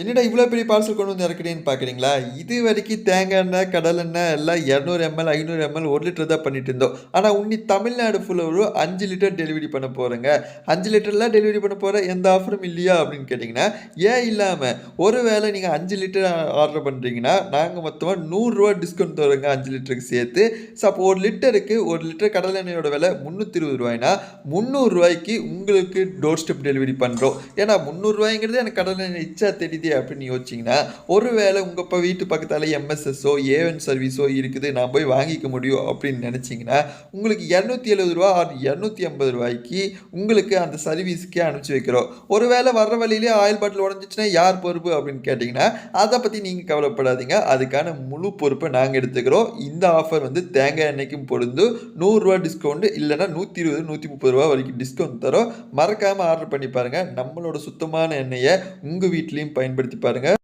என்னடா இவ்வளோ பெரிய பார்சல் கொண்டு வந்து இறக்குறேன்னு பார்க்குறீங்களா இது வரைக்கும் தேங்காய் எண்ணெய் கடல் எண்ணெய் எல்லாம் இரநூறு எம்எல் ஐநூறு எம்எல் ஒரு லிட்டர் தான் பண்ணிட்டு இருந்தோம். ஆனால் உன்னி தமிழ்நாடு ஃபுல்லாக ஒரு அஞ்சு லிட்டர் டெலிவரி பண்ண போகிறேங்க அஞ்சு லிட்டர்லாம் டெலிவரி பண்ண போகிற எந்த ஆஃபரும் இல்லையா அப்படின்னு கேட்டிங்கன்னா ஏன் இல்லாமல் ஒரு வேளை நீங்கள் அஞ்சு லிட்டர் ஆர்டர் பண்ணுறீங்கன்னா நாங்கள் மொத்தமாக நூறுரூவா டிஸ்கவுண்ட் தருவோங்க அஞ்சு லிட்டருக்கு சேர்த்து. ஸோ ஒரு லிட்டருக்கு ஒரு லிட்டர் கடல் எண்ணெயோட விலை முந்நூற்றி இருபது ரூபாய்னா முந்நூறுரூவாய்க்கு உங்களுக்கு டோர் ஸ்டெப் டெலிவரி பண்ணுறோம் ஏன்னா முந்நூறுரூவாய்ங்கிறது எனக்கு கடல் எண்ணெய் இச்சா தெரியுது அப்படின்னு யோசிச்சிங்கன்னா ஒருவேளை உங்கள் இப்போ வீட்டு பக்கத்தால் எம்எஸ்எஸ்ஸோ ஏஎன் சர்வீஸோ இருக்குது நான் போய் வாங்கிக்க முடியும் அப்படின்னு நினச்சிங்கன்னா உங்களுக்கு இரநூத்தி எழுபது ரூபா ஆர் இரநூத்தி ஐம்பது ரூபாய்க்கு உங்களுக்கு அந்த சர்வீஸுக்கே அனுப்பிச்சி வைக்கிறோம். ஒருவேளை வர்ற வழியிலே ஆயில் பாட்டில் உடஞ்சிச்சுன்னா யார் பொறுப்பு அப்படின்னு கேட்டிங்கன்னா அதை பற்றி நீங்கள் கவலைப்படாதீங்க. அதுக்கான முழு பொறுப்பை நாங்கள் எடுத்துக்கிறோம். இந்த ஆஃபர் வந்து தேங்காய் எண்ணெய்க்கும் பொருந்து நூறுரூவா டிஸ்கவுண்ட் இல்லைனா நூற்றி இருபது நூற்றி முப்பது ரூபா வரைக்கும் டிஸ்கவுண்ட் தரோம். மறக்காமல் ஆர்டர் பண்ணி பாருங்கள் நம்மளோட சுத்தமான எண்ணெயை உங்கள் வீட்லேயும் பயன்படுத்தி பாருங்கள்